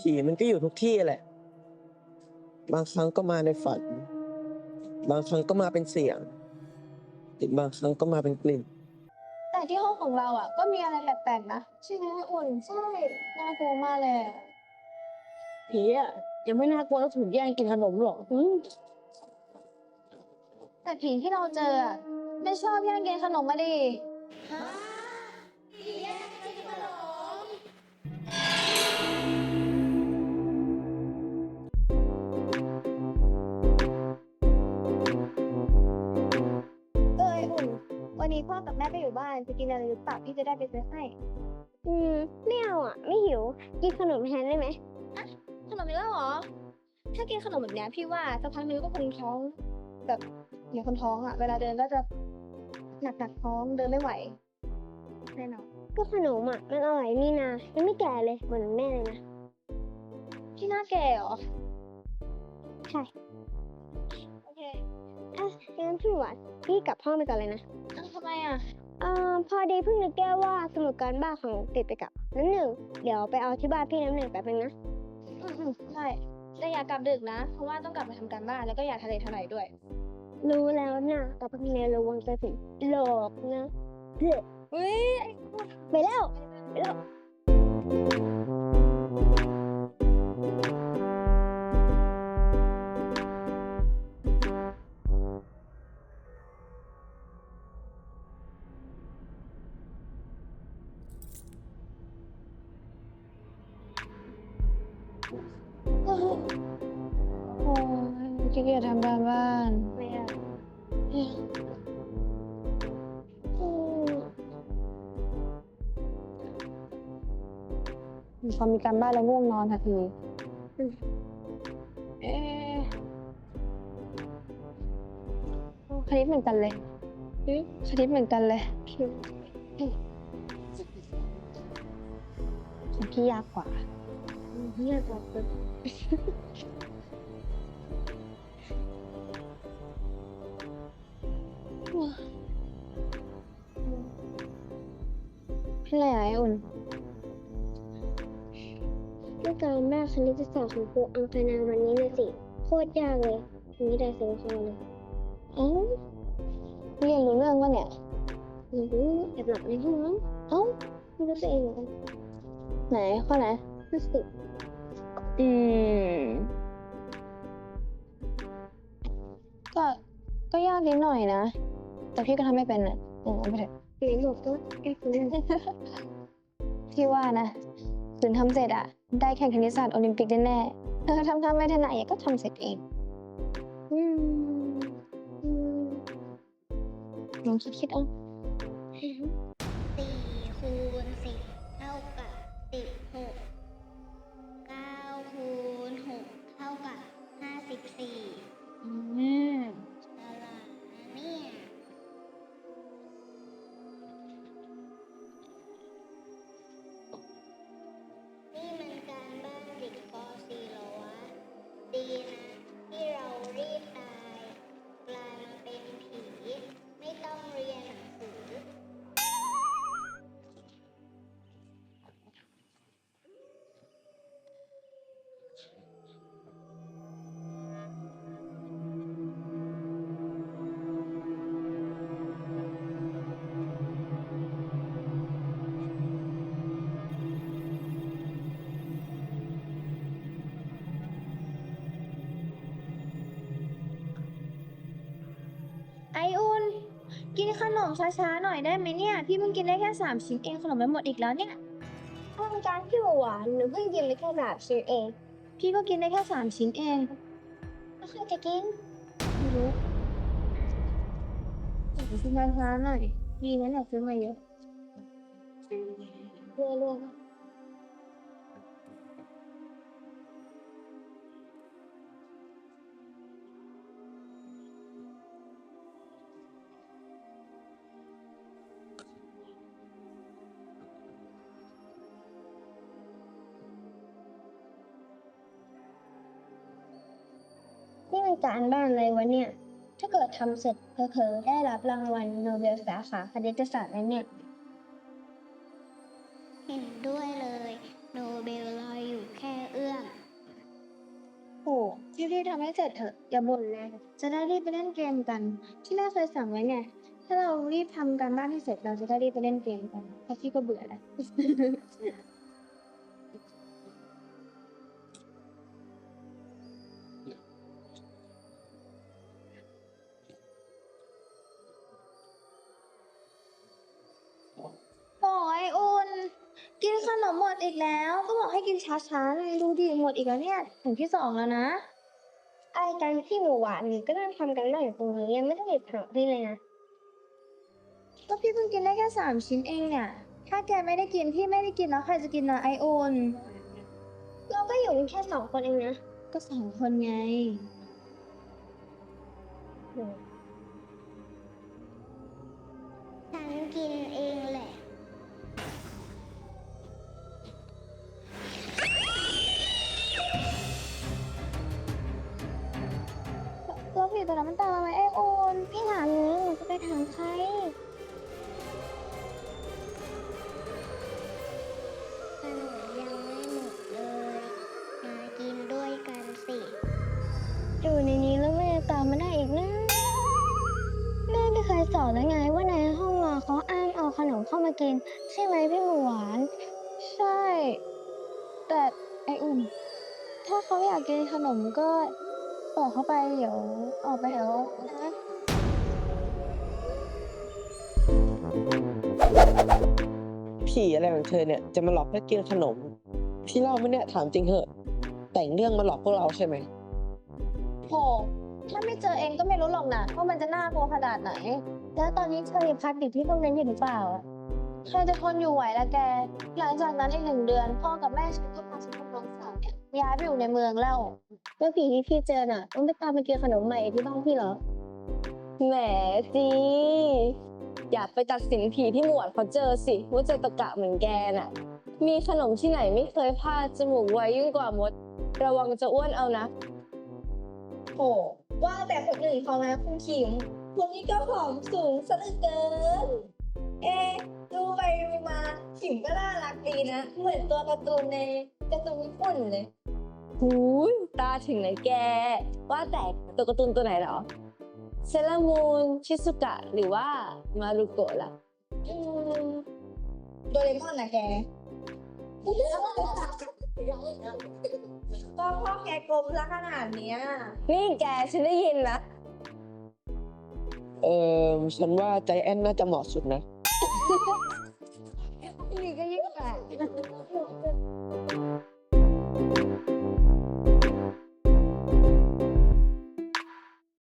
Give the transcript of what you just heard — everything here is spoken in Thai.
ผีมันก็อยู่ทุกที่แหละ บางครั้งก็มาในฝัน บางครั้งก็มาเป็นเสียงหรือบางครั้งก็มาเป็นกลิ่น แต่ที่ห้องของเราอะ ก็มีอะไรแปลกๆนะใช่ไหมอุ่นใช่น่ากลัวมากเลยอะผีอะยังไม่น่ากลัวแล้วถูกแย่งกินขนมหรอกอืมแต่ผีที่เราเจออะไม่ชอบแย่งกินขนมมาดิเวันนี้พ่อกับแม่ก็อยู่บ้านจะกินอะไรหรือเปล่าพี่จะได้ไปซื้อให้ อืมไม่เอาอะ ไม่หิว กินขนมแทนได้ไหมขนมอีกแล้วเหรอ ถ้ากินขนมแบบเนี้ยพี่ว่าสักพักนึงก็คงท้องแบบเหมือนคนท้องอะ เวลาเดินก็จะหนักหนักๆท้องเดินไม่ไหวแน่นอนก็ขนมอะมันอร่อยนี่นายังไม่แก่เลยเหมือนแม่เลยนะพี่หน้าแก่เหรอใช่โอเคอะงั้นพี่หวานพี่กลับห้องไปก่อนเลยนะเอ้าทำไมอะเอ่อพอดีเพิ่งนึกแก้วว่าสมุดการบ้านของติดไปกับน้ำหนึ่ง เดี๋ยวไปเอาที่บ้านพี่น้ำหนึ่งแป๊บนึงนะอืมอืมใช่แต่อย่ากลับดึกนะ เพราะว่าต้องกลับไปทำการบ้านแล้วก็อย่าทะเลทลายด้วย รู้แล้วนะแต่พักเนระวังจะถึงหลอกนะเฮ้ยเฮ้ยไปแล้ว ไปแล้ว โอ้ยขี้เกียจทำการบ้าน ไม่เอาพอมีการบ้านแล้วง่วงนอนทันทีเอ๊ะโอ้คณิตเหมือนกันเลยคณิตเหมือนกันเลยของพี่ยากกว่า เงียบกว่าเดิมพี่อะไรอะไออุ่นเรื่องการบ้านคณิตศาสตร์ของครูอังคณาวันนี้นะสิโคตรยากเลยวันนี้ได้ซื้อข้อเลยเอ้าเรียนรู้เรื่องวะเนี่ยหรือแอบหลับในห้องมั้งเอ้าไม่รู้ตัวเองเหมือนกันไหนข้อไหนห้าสิบ อืม ก็ก็ยากนิดหน่อยนะ แต่พี่ก็ทำไม่เป็นอะเออเอาไปเถอะเรียนบอกก็แก้คุณเรื่องพี่ว่านะคืนทำเสร็จอะ ได้แข่งคณิตศาสตร์โอลิมปิกแน่ๆเออทำทำไม่ถนัดก็ทำเสร็จเองอืมอืมลองคิดคิดๆเอา ขนมช้าๆหน่อยได้ไหมเนี่ย พี่เพิ่งกินได้แค่สามชิ้นเองขนมไม่หมดอีกแล้วเนี่ยถ้าเป็นการที่หวานหนูเพิ่งกินไปแค่แบบชิ้นเอง พี่ก็กินได้แค่สามชิ้นเองแล้วใครจะกินไม่รู้กินช้าๆหน่อยดีนะเนี่ยซื้อมาเยอะเรื่อยๆ นี่มันการบ้านอะไรวะเนี่ย ถ้าเกิดทำเสร็จเผลอๆได้รับรางวัลโนเบลสาขาคณิตศาสตร์แล้วเนี่ย เห็นด้วยเลย โนเบลลอยอยู่แค่เอื้อมรีบๆทำให้เสร็จเถอะ อย่าบ่นเลยจะได้รีบไปเล่นเกมกัน ที่แม่เคยสั่งไว้ไง ถ้าเรารีบทำการบ้านให้เสร็จเราจะได้รีบไปเล่นเกมกันเพราะพี่ก็เบื่อแล้ว อีกแล้ว ก็บอกให้กินช้าๆเลยดูดิหมดอีกแล้วเนี่ยถึงที่สองแล้วนะไอ้การที่หมูหวานก็นั่งทำกันบ้านอยู่ตรงนี้ยังไม่ได้หยิบขนมพี่เลยนะก็พี่เพิ่งกินได้แค่สามชิ้นเองเนี่ย ถ้าแกไม่ได้กินพี่ไม่ได้กินแล้วใครจะกินนะไอโอนเราก็อยู่กันแค่สองคนเองนะก็สองคนไง ฉันกิน ช่ไหมพี่หมูหวาน ใช่ แต่ไออุ่น ถ้าเขาอยากกินขนมก็บอกเขาไปเดี๋ยวออกไปเดี๋ยวนะ ผีอะไรของเธอเนี่ยจะมาหลอกให้กินขนม พี่เล่าไหมเนี่ยถามจริงเหอะ แต่งเรื่องมาหลอกพวกเราใช่ไหมโหถ้าไม่เจอเองก็ไม่รู้หรอกนะว่ามันจะน่ากลัวขนาดไหน แล้วตอนนี้เธอยังพักอยู่ที่โรงเรียนอยู่หรือเปล่าอะ ใครจะทนอยู่ไหวละแก หลังจากนั้นอีกหนึ่งเดือน พ่อกับแม่ฉันก็พาฉันกับน้องสาวเนี่ยย้ายไปอยู่ในเมืองแล้วแล้วผีที่พี่เจอน่ะต้องไปตามไปกินขนมใหม่ที่บ้านพี่เหรอ แหมจีอย่าไปตัดสินผีที่หมวดเขาเจอสิว่าเจอตะกะเหมือนแกน่ะ มีขนมที่ไหนไม่เคยพลาดจมูกไวยิ่งกว่ามด ระวังจะอ้วนเอานะโหว่าแต่คนอื่นเขานะคุณขิมคุณนี่ก็ผอมสูงซะเหลือเกิน เอ๊ ไปดูมาขิมก็น่ารักดีนะ เหมือนตัวการ์ตูนในการ์ตูนญี่ปุ่นเลยหูยตาถึงไหนแก ว่าแต่ตัวการ์ตูนตัวไหนเหรอ เซเลอรามูน ชิซุกะ หรือว่ามารุโกะล่ะอืมโดเรมอนนะแกก็พ่อแกกลมซะขนาดเนี้ย นี่แกฉันได้ยินนะ เออฉันว่าใจแอนน่าจะเหมาะสุดนะ นี่ก็ยิ่งแปลก